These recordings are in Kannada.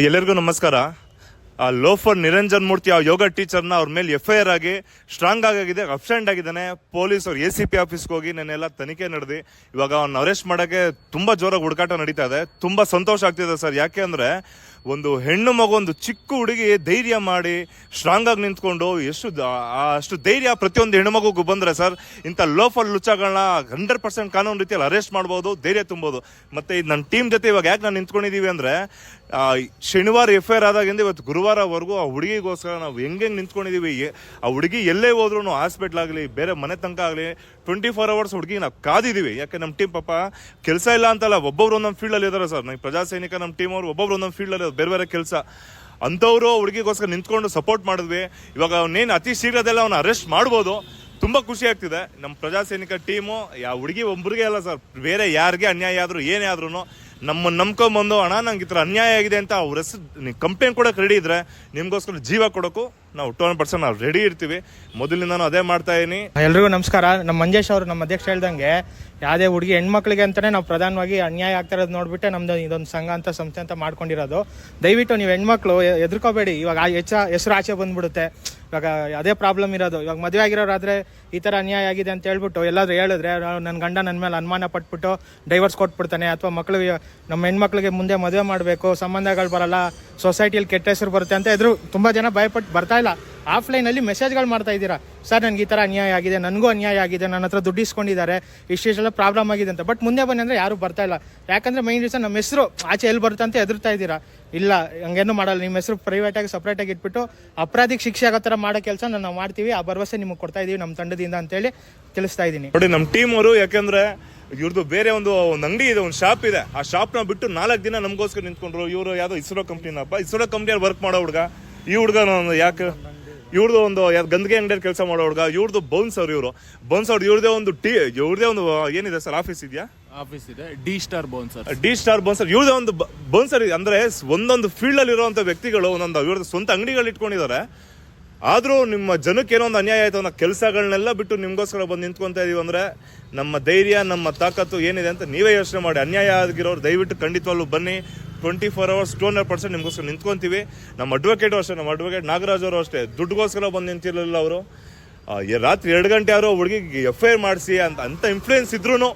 ಎಲ್ಲರಿಗೂ ನಮಸ್ಕಾರ. ಆ, ಲೋಫರ್ ನಿರಂಜನ್ ಮೂರ್ತಿ, ಆ ಯೋಗ ಟೀಚರ್ನ ಅವ್ರ ಮೇಲೆ ಎಫ್ ಐ ಆರ್ ಆಗಿ ಸ್ಟ್ರಾಂಗ್ ಆಗಿದೆ ಅಬ್ಸೆಂಟ್ ಆಗಿದ್ದಾನೆ. ಪೊಲೀಸ್ ಅವ್ರು ಎ ಸಿ ಪಿ ಆಫೀಸ್ಗೆ ಹೋಗಿ ನೆನ್ನೆಲ್ಲ ತನಿಖೆ ನಡೆದಿ. ಇವಾಗ ಅವ್ನ ಅರೆಸ್ಟ್ ಮಾಡೋಕ್ಕೆ ತುಂಬ ಜೋರಾಗಿ ಹುಡುಕಾಟ ನಡೀತಾ ಇದೆ. ತುಂಬ ಸಂತೋಷ ಆಗ್ತಿದೆ ಸರ್. ಯಾಕೆ ಅಂದ್ರೆ ಒಂದು ಹೆಣ್ಣು ಮಗು ಒಂದು ಚಿಕ್ಕ ಹುಡುಗಿ ಧೈರ್ಯ ಮಾಡಿ ಸ್ಟ್ರಾಂಗ್ ಆಗಿ ನಿಂತ್ಕೊಂಡು ಎಷ್ಟು ಅಷ್ಟು ಧೈರ್ಯ ಪ್ರತಿಯೊಂದು ಹೆಣ್ಣು ಮಗುಗೂ ಬಂದ್ರೆ ಸರ್, ಇಂಥ ಲೋಫಲ್ ಲುಚ್ಚಗಳನ್ನ ಹಂಡ್ರೆಡ್ ಪರ್ಸೆಂಟ್ ಕಾನೂನು ರೀತಿಯಲ್ಲಿ ಅರೆಸ್ಟ್ ಮಾಡ್ಬೋದು, ಧೈರ್ಯ ತುಂಬೋದು. ಮತ್ತೆ ಇದು ನನ್ನ ಟೀಮ್ ಜೊತೆ ಇವಾಗ ಯಾಕೆ ನಾನು ನಿಂತ್ಕೊಂಡಿದ್ದೀವಿ ಅಂದರೆ ಶನಿವಾರ ಎಫ್ ಐ ಆರ್ ಆದಾಗಿಂದ ಇವತ್ತು ಗುರುವಾರವರೆಗೂ ಆ ಹುಡುಗಿಗೋಸ್ಕರ ನಾವು ಹೆಂಗೆ ನಿಂತ್ಕೊಂಡಿದ್ದೀವಿ ಆ ಹುಡುಗಿ ಎಲ್ಲೇ ಹೋದ್ರು ಹಾಸ್ಪಿಟ್ಲ್ ಆಗಲಿ, ಬೇರೆ ಮನೆ ತನಕ ಆಗಲಿ ಟ್ವೆಂಟಿ ಫೋರ್ ಅವರ್ಸ್ ಹುಡುಗಿ, ನಾವು ಕಾದಿದೀವಿ. ಯಾಕೆ ನಮ್ಮ ಟೀಮ್ ಪಾಪ ಕೆಲಸ ಇಲ್ಲ ಅಂತಲ್ಲ, ಒಬ್ಬೊಬ್ರು ಒಂದೊಂದು ಫೀಲ್ಡಲ್ಲಿ ಇದ್ದಾರೆ ಸರ್. ನಂಗೆ ಪ್ರಜಾ ಸೈನಿಕ ನಮ್ಮ ಟೀಮ್ ಅವರು ಒಬ್ಬೊಬ್ರು ಒಂದೊಂದು ಫೀಲ್ಡಲ್ಲಿ ಬೇರೆ ಬೇರೆ ಕೆಲಸ. ಅಂಥವರು ಹುಡುಗಿಗೋಸ್ಕರ ನಿಂತ್ಕೊಂಡು ಸಪೋರ್ಟ್ ಮಾಡಿದ್ವಿ. ಇವಾಗ ಅವನೇನು ಅತಿ ಶೀಘ್ರದಲ್ಲೇ ಅವ್ನು ಅರೆಸ್ಟ್ ಮಾಡ್ಬೋದು. ತುಂಬಾ ಖುಷಿ ಆಗ್ತಿದೆ. ನಮ್ಮ ಪ್ರಜಾ ಸೈನಿಕ ಟೀಮು ಯಾವ ಹುಡುಗಿ ಒಬ್ಬರಿಗೆ ಅಲ್ಲ ಸರ್. ಬೇರೆ ಯಾರಿಗೆ ಅನ್ಯಾಯ ಆದರೂ ಏನೇ ಆದ್ರೂ ನಮ್ಮ ನಂಬ್ಕೊಂಬಂದು ಅಣ್ಣ, ನಂಗೆ ಈ ಥರ ಅನ್ಯಾಯ ಆಗಿದೆ ಅಂತ ಅವ್ರ ಹೆಸರು ಕಂಪ್ಲೇಂಟ್ ಕೊಡೋಕೆ ರೆಡಿ ಇದ್ರೆ ನಿಮ್ಗೋಸ್ಕರ ಜೀವ ಕೊಡೋಕು ನಾವು ಟೂ ಹಂಡ್ರೆಡ್ ಪರ್ಸೆಂಟ್ ನಾವು ರೆಡಿ ಇರ್ತೀವಿ. ಮೊದಲಿಂದ ಅದೇ ಮಾಡ್ತಾ ಇದೀನಿ. ಎಲ್ರಿಗೂ ನಮಸ್ಕಾರ. ನಮ್ಮ ಮಂಜೇಶ್ ಅವರು ನಮ್ಮ ಅಧ್ಯಕ್ಷ ಹೇಳ್ದಂಗೆ, ಯಾವುದೇ ಹುಡುಗಿ ಹೆಣ್ಮಕ್ಳಿಗೆ ಅಂತಲೇ ನಾವು ಪ್ರಧಾನವಾಗಿ ಅನ್ಯಾಯ ಆಗ್ತಾ ಇರೋದು ನೋಡಿಬಿಟ್ಟೆ ನಮ್ಮದು ಇದೊಂದು ಸಂಘ ಅಂತ, ಸಂಸ್ಥೆ ಅಂತ ಮಾಡ್ಕೊಂಡಿರೋದು. ದಯವಿಟ್ಟು ನೀವು ಹೆಣ್ಮಕ್ಳು ಎ- ಇವಾಗ ಹೆಚ್ಚ ಹೆಸರು ಆಚೆ ಬಂದ್ಬಿಡುತ್ತೆ. ಇವಾಗ ಅದೇ ಪ್ರಾಬ್ಲಮ್ ಇರೋದು. ಇವಾಗ ಮದುವೆ ಆಗಿರೋರಾದ್ರೆ ಈ ಥರ ಅನ್ಯಾಯ ಆಗಿದೆ ಅಂತ ಹೇಳ್ಬಿಟ್ಟು ಎಲ್ಲಾದರೂ ಹೇಳಿದ್ರೆ ನನ್ನ ಗಂಡ ನನ್ನ ಮೇಲೆ ಅನುಮಾನ ಪಟ್ಬಿಟ್ಟು ಡೈವರ್ಸ್ ಕೊಟ್ಬಿಡ್ತಾನೆ ಅಥವಾ ಮಕ್ಕಳು ನಮ್ಮ ಹೆಣ್ಮಕ್ಳಿಗೆ ಮುಂದೆ ಮದುವೆ ಮಾಡಬೇಕು, ಸಂಬಂಧಗಳು ಬರಲ್ಲ ಸೊಸೈಟಿಯಲ್ಲಿ ಕೆಟ್ಟ ಹೆಸರು ಬರುತ್ತೆ ಅಂತ ಎದುರು ತುಂಬ ಜನ ಭಯಪಟ್ಟು ಬರ್ತಾ ಇಲ್ಲ. ಆಫ್ಲೈನಲ್ಲಿ ಮೆಸೇಜ್ಗಳು ಮಾಡ್ತಾ ಇದ್ದೀರಾ? ಸರ್, ನನಗೆ ಈ ಥರ ಅನ್ಯಾಯ ಆಗಿದೆ, ನನಗೂ ಅನ್ಯಾಯ ಆಗಿದೆ, ನನ್ನ ಹತ್ರ ದುಡ್ಡು ಇಸ್ಕೊಂಡಿದ್ದಾರೆ ಇಷ್ಟೆಲ್ಲ ಪ್ರಾಬ್ಲಮ್ ಆಗಿದೆ ಅಂತ. ಬಟ್ ಮುಂದೆ ಬನ್ನಿ ಅಂದರೆ ಯಾರು ಬರ್ತಾ ಇಲ್ಲ. ಯಾಕಂದ್ರೆ ಮೈನ್ ರೀಸನ್ ನಮ್ಮ ಹೆಸರು ಆಚೆ ಎಲ್ಲಿ ಬರುತ್ತೆ ಅಂತ ಎದುರ್ತಾ ಇದ್ದೀರಾ? ಇಲ್ಲ, ಹಂಗೇನು ಮಾಡಲ್ಲ. ನಿಮ್ಮ ಹೆಸರು ಪ್ರೈವೇಟಾಗಿ ಸಪ್ರೇಟಾಗಿ ಇಟ್ಬಿಟ್ಟು ಅಪರಾಧಿಗೆ ಶಿಕ್ಷೆ ಆಗೋ ಥರ ಮಾಡೋ ಕೆಲಸ ನಾವು ಮಾಡ್ತೀವಿ. ಆ ಭರವಸೆ ನಿಮಗೆ ಕೊಡ್ತಾ ಇದೀವಿ ನಮ್ಮ ತಂಡದಿಂದ ಅಂತೇಳಿ ತಿಳಿಸ್ತಾ ಇದ್ದೀನಿ. ನೋಡಿ, ನಮ್ಮ ಟೀಮ್ ಅವರು ಯಾಕಂದ್ರೆ ಇವ್ರದ್ದು ಬೇರೆ ಒಂದು ಒಂದು ಅಂಗಡಿ ಇದೆ, ಒಂದು ಶಾಪ್ ಇದೆ. ಆ ಶಾಪ್ನ ಬಿಟ್ಟು ನಾಲ್ಕು ದಿನ ನಮಗೋಸ್ಕರ ನಿಂತ್ಕೊಂಡ್ರು. ಇವರು ಯಾವುದೋ ಇಸ್ರೋ ಕಂಪ್ನಿನಪ್ಪ ಇಸ್ರೋ ಕಂಪ್ನಿಯಲ್ಲಿ ವರ್ಕ್ ಮಾಡೋ ಹುಡುಗ. ಈ ಹುಡುಗ ಯಾಕೆ ಇವ್ರದ್ದು ಒಂದು ಯಾವ್ದು ಗಂದಗೆ ಅಂಗಡಿಯಲ್ಲಿ ಕೆಲಸ ಮಾಡೋ ಹುಡುಗ ಇವ್ರದ್ದು ಬೌನ್ಸ್ ಅವ್ರು ಇವರು. ಬೌನ್ಸ್ ಅವ್ರು ಇವ್ರದೇ ಒಂದು ಟಿ ಇವ್ರದೇ ಒಂದು ಏನಿದೆ ಸರ್ ಆಫೀಸ್ ಇದೆಯಾ? ಆಫೀಸ್ ಇದೆ. D star bouncer D star bouncer ಇವ್ರದೇ ಒಂದು ಬೌನ್ಸರ್ ಅಂದ್ರೆ ಒಂದೊಂದು ಫೀಲ್ಡ್ ಅಲ್ಲಿ ಇರುವಂತ ವ್ಯಕ್ತಿಗಳು ಒಂದೊಂದು ಇವ್ರದ್ದು ಸ್ವಂತ ಅಂಗಡಿಗಳು ಇಟ್ಕೊಂಡಿದ್ದಾರೆ. ಆದ್ರೂ ನಿಮ್ಮ ಜನಕ್ಕೆ ಏನೋ ಒಂದು ಅನ್ಯಾಯ ಆಯ್ತು ಅನ್ನೋ ಕೆಲಸಗಳನ್ನೆಲ್ಲ ಬಿಟ್ಟು ನಿಮ್ಗೋಸ್ಕರ ಬಂದು ನಿಂತ್ಕೊಂತ ಇದೀವಿ ಅಂದ್ರೆ ನಮ್ಮ ಧೈರ್ಯ ನಮ್ಮ ತಾಕತ್ತು ಏನಿದೆ ಅಂತ ನೀವೇ ಯೋಚನೆ ಮಾಡಿ. ಅನ್ಯಾಯ ಆಗಿರೋರು ದಯವಿಟ್ಟು ಖಂಡಿತವಾಗ್ಲೂ ಬನ್ನಿ. Twenty four hours two hundred percent ನಿಮಗೋಸ್ಕರ ನಿಂತ್ಕೊಂತೀವಿ. ನಮ್ಮ ಅಡ್ವೊಕೇಟ್ ಅಷ್ಟೇ, ನಮ್ಮ ಅಡ್ವೊಕೇಟ್ ನಾಗರಾಜ್ ಅವರು ಅಷ್ಟೇ. ದುಡ್ಡುಗೋಸ್ಕರ ಬಂದು ನಿಂತಿರಲಿಲ್ಲ ಅವರು. ರಾತ್ರಿ ಎರಡು ಗಂಟೆ ಅವರು ಹುಡುಗಿಗೆ ಎಫ್ ಐ ಆರ್ ಮಾಡಿಸಿ ಅಂತ ಅಂತ ಇನ್ಫ್ಲೂಯೆನ್ಸ್ ಇದ್ರೂ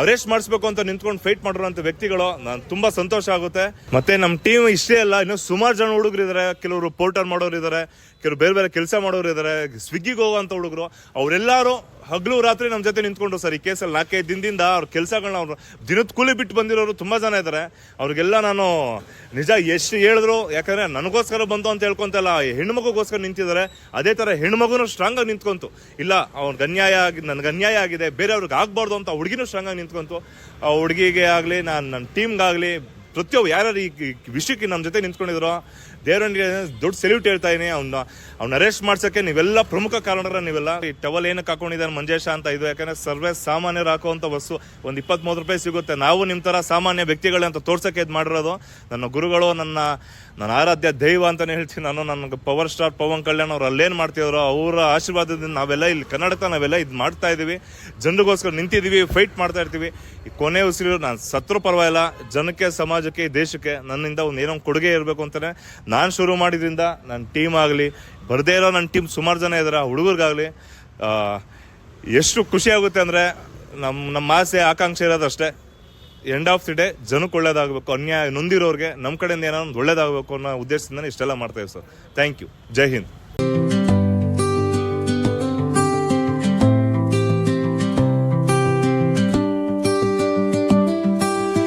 ಅರೆಸ್ಟ್ ಮಾಡಿಸ್ಬೇಕು ಅಂತ ನಿಂತ್ಕೊಂಡು ಫೈಟ್ ಮಾಡಿರೋಂಥ ವ್ಯಕ್ತಿಗಳು, ನಾನು ತುಂಬ ಸಂತೋಷ ಆಗುತ್ತೆ. ಮತ್ತೆ ನಮ್ಮ ಟೀಮ್ ಇಷ್ಟೇ ಅಲ್ಲ, ಇನ್ನು ಸುಮಾರು ಜನ ಹುಡುಗರು ಇದ್ದಾರೆ ಕೆಲವರು ಪೋರ್ಟರ್ ಮಾಡೋರು ಇದ್ದಾರೆ ಕೆಲವರು ಬೇರೆ ಬೇರೆ ಕೆಲಸ ಮಾಡೋರು ಇದ್ದಾರೆ ಸ್ವಿಗ್ಗಿಗೆ ಹೋಗುವಂಥ ಹುಡುಗರು. ಅವರೆಲ್ಲರೂ ಹಗಲು ರಾತ್ರಿ ನಮ್ಮ ಜೊತೆ ನಿಂತ್ಕೊಂಡ್ರು ಸರ್. ಈ ಕೇಸಲ್ಲಿ ನಾಲ್ಕೈದು ದಿನದಿಂದ ಅವ್ರ ಕೆಲಸಗಳನ್ನ ಅವರು ದಿನದ ಕೂಲಿ ಬಿಟ್ಟು ಬಂದಿರೋರು ತುಂಬ ಜನ ಇದ್ದಾರೆ ಅವ್ರಿಗೆಲ್ಲ ನಾನು ನಿಜ ಎಷ್ಟು ಹೇಳಿದ್ರು, ಯಾಕಂದ್ರೆ ನನಗೋಸ್ಕರ ಬಂತು ಅಂತ ಹೇಳ್ಕೊಂತಲ್ಲ ಹೆಣ್ಮಗುಗೋಸ್ಕರ ನಿಂತಿದ್ದಾರೆ. ಅದೇ ಥರ ಸ್ಟ್ರಾಂಗ್ ಆಗಿ ನಿಂತ್ಕೊಂತು. ಇಲ್ಲ ಅವ್ರಿಗೆ ಅನ್ಯಾಯ ಆಗಿ, ನನಗೆ ಅನ್ಯಾಯ ಆಗಿದೆ, ಬೇರೆಯವ್ರಿಗೆ ಆಗ್ಬಾರ್ದು ಅಂತ ಹುಡುಗಿನೂ ಸ್ಟ್ರಾಂಗ್ ಆಗಿ ನಿಂತ್ಕೊಂತು. ಆ ಹುಡುಗಿಗೆ ಆಗಲಿ, ನಾನು ನನ್ನ ಟೀಮ್ಗಾಗಲಿ ಪ್ರತಿಯೊಬ್ಬ ಯಾರ್ಯಾರು ಈ ವಿಷಯಕ್ಕೆ ನಮ್ಮ ಜೊತೆ ನಿಂತ್ಕೊಂಡಿದ್ರು ದೇವರನಿಗೆ ದೊಡ್ಡ ಸೆಲ್ಯೂಟ್ ಹೇಳ್ತಾ ಇದೀನಿ. ಅವ್ನ ಅವ್ನ ಅರೆಸ್ಟ್ ಮಾಡ್ಸೋಕ್ಕೆ ನೀವೆಲ್ಲ ಪ್ರಮುಖ ಕಾರಣರ ನೀವೆಲ್ಲ. ಈ ಟವಲ್ ಏನಕ್ಕೆ ಹಾಕೊಂಡಿದ್ದಾನೆ ಮಂಜೇಶ ಅಂತ ಇದು, ಯಾಕಂದ್ರೆ ಸರ್ವೇ ಸಾಮಾನ್ಯರು ಹಾಕುವಂಥ ವಸ್ತು, ಒಂದು ಇಪ್ಪತ್ಮೂರು ರೂಪಾಯಿ ಸಿಗುತ್ತೆ. ನಾವು ನಿಮ್ಮ ತರ ಸಾಮಾನ್ಯ ವ್ಯಕ್ತಿಗಳೇ ಅಂತ ತೋರ್ಸಕ್ಕೆ ಇದು ಮಾಡಿರೋದು. ನನ್ನ ಗುರುಗಳು, ನನ್ನ ನನ್ನ ಆರಾಧ್ಯ ದೈವ ಅಂತಲೇ ಹೇಳ್ತೀನಿ ನಾನು. ನನಗೆ ಪವರ್ ಸ್ಟಾರ್ ಪವನ್ ಕಲ್ಯಾಣ್ ಅವ್ರು ಅಲ್ಲೇನು ಮಾಡ್ತಿದ್ರು, ಅವರ ಆಶೀರ್ವಾದದಿಂದ ನಾವೆಲ್ಲ ಇಲ್ಲಿ ಕನ್ನಡತ ನಾವೆಲ್ಲ ಇದು ಮಾಡ್ತಾ ಇದೀವಿ. ಜನರಿಗೋಸ್ಕರ ನಿಂತಿದ್ದೀವಿ ಫೈಟ್ ಮಾಡ್ತಾ ಇರ್ತೀವಿ. ಈ ಕೊನೆ ಉಸಿರು, ನಾನು ಸತ್ರು ಪರವಾಗಿಲ್ಲ. ಜನಕ್ಕೆ, ಸಮಾಜಕ್ಕೆ, ದೇಶಕ್ಕೆ ನನ್ನಿಂದ ಒಂದು ಏನೋ ಕೊಡುಗೆ ಇರಬೇಕು ಅಂತಾನೆ. ನಾನು ಶುರು ಮಾಡಿದ್ರಿಂದ ನನ್ನ ಟೀಮ್ ಆಗಲಿ, ಬರದೇ ಇರೋ ನನ್ನ ಟೀಮ್ ಸುಮಾರು ಜನ ಇದ್ದಾರೆ ಹುಡುಗರಿಗಾಗಲಿ ಎಷ್ಟು ಖುಷಿ ಆಗುತ್ತೆ ಅಂದರೆ ನಮ್ಮ ನಮ್ಮ ಆಸೆ, ಆಕಾಂಕ್ಷೆ ಇರೋದಷ್ಟೇ ಎಂಡ್ ಆಫ್ ದಿ ಡೇ ಜನಕ್ಕೆ ಒಳ್ಳೇದಾಗಬೇಕು, ಅನ್ಯಾಯ ನೊಂದಿರೋರಿಗೆ ನಮ್ಮ ಕಡೆಯಿಂದ ಏನೋ ಒಂದು ಒಳ್ಳೇದಾಗಬೇಕು ಅನ್ನೋ ಉದ್ದೇಶದಿಂದ ಇಷ್ಟೆಲ್ಲ ಮಾಡ್ತಾ ಇದ್ದೀವಿ sir. Thank you Jai Hind.